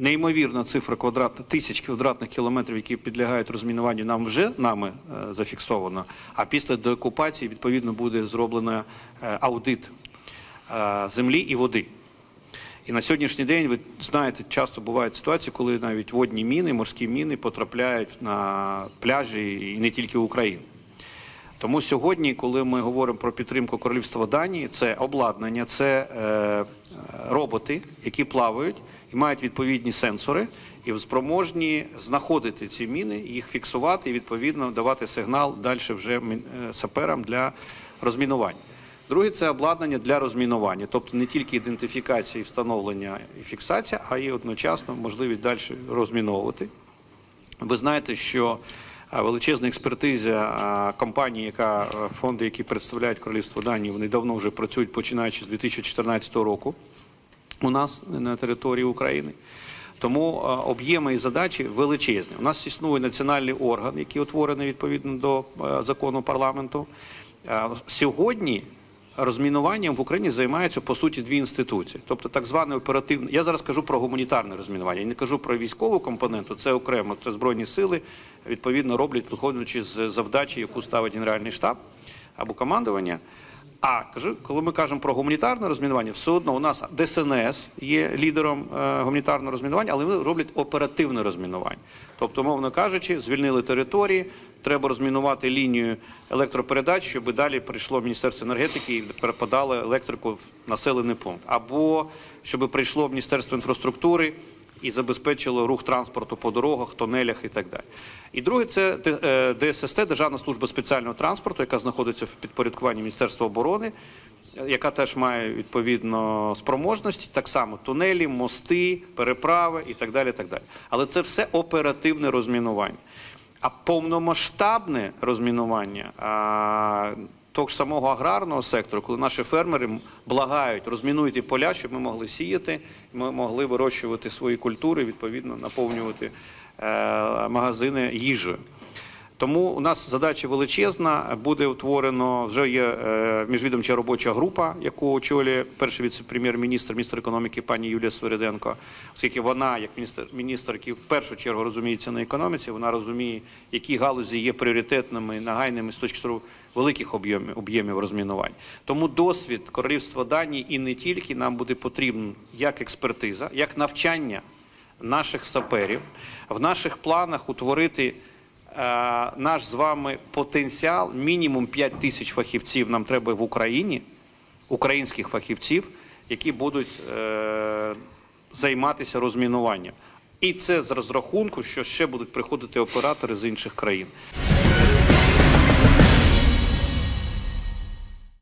Неймовірна цифра квадрат, тисяч квадратних кілометрів, які підлягають розмінуванню, нам вже нами е, зафіксовано. А після деокупації відповідно буде зроблено е, аудит е, землі і води. І на сьогоднішній день ви знаєте, часто бувають ситуації, коли навіть водні міни, морські міни потрапляють на пляжі і не тільки України. Тому сьогодні, коли ми говоримо про підтримку королівства Данії, це обладнання, це е, роботи, які плавають і мають відповідні сенсори, і спроможні знаходити ці міни, їх фіксувати і відповідно давати сигнал далі вже е, саперам для розмінування. Друге це обладнання для розмінування, тобто не тільки ідентифікація, встановлення і фіксація, а й одночасно можливість далі розміновувати. Ви знаєте, що е, величезна експертиза е, компанії, яка фонди, які представляють королівство Данії, вони давно вже працюють починаючи з 2014 року у нас на території України. Тому е, об'єми і задачі величезні. У нас існує національний орган, який утворений відповідно до е, закону парламенту. Е, Сьогодні розмінуванням в Україні займаються по суті дві інституції, тобто так зване оперативне. Я зараз кажу про гуманітарне розмінування. Я не кажу про військову компоненту, це окремо. Це збройні сили відповідно роблять, виходячи з завдачі, яку ставить Генеральний штаб або командування. А кажу, коли ми кажемо про гуманітарне розмінування, все одно у нас ДСНС є лідером е, гуманітарного розмінування, але вони роблять оперативне розмінування. Тобто, мовно кажучи, звільнили території, треба розмінувати лінію електропередач, щоб далі прийшло Міністерство енергетики і перепадало електрику в населений пункт, або щоб прийшло Міністерство інфраструктури і забезпечило рух транспорту по дорогах, тунелях і так далі. І друге, це е, ДССТ, Державна служба спеціального транспорту, яка знаходиться в підпорядкуванні Міністерства оборони, яка теж має відповідно спроможності, так само тунелі, мости, переправи і так далі. так далі. Але це все оперативне розмінування. А повномасштабне розмінування а, того ж самого аграрного сектору, коли наші фермери благають, розмінуйте поля, щоб ми могли сіяти, ми могли вирощувати свої культури, відповідно наповнювати е, магазини їжею. Тому у нас задача величезна. Буде утворено вже є е, міжвідомча робоча група, яку очолює перший віце-прем'єр-міністр, міністр економіки пані Юлія Свириденко, оскільки вона, як міністр, міністр, який в першу чергу розуміється на економіці, вона розуміє, які галузі є пріоритетними, нагайними з точки зору великих об'ємів об'ємів розмінувань. Тому досвід королівства Данії і не тільки нам буде потрібен як експертиза, як навчання наших саперів в наших планах утворити наш з вами потенціал. Мінімум 5 тисяч фахівців нам треба в Україні, українських фахівців, які будуть е, займатися розмінуванням. І це з розрахунку, що ще будуть приходити оператори з інших країн.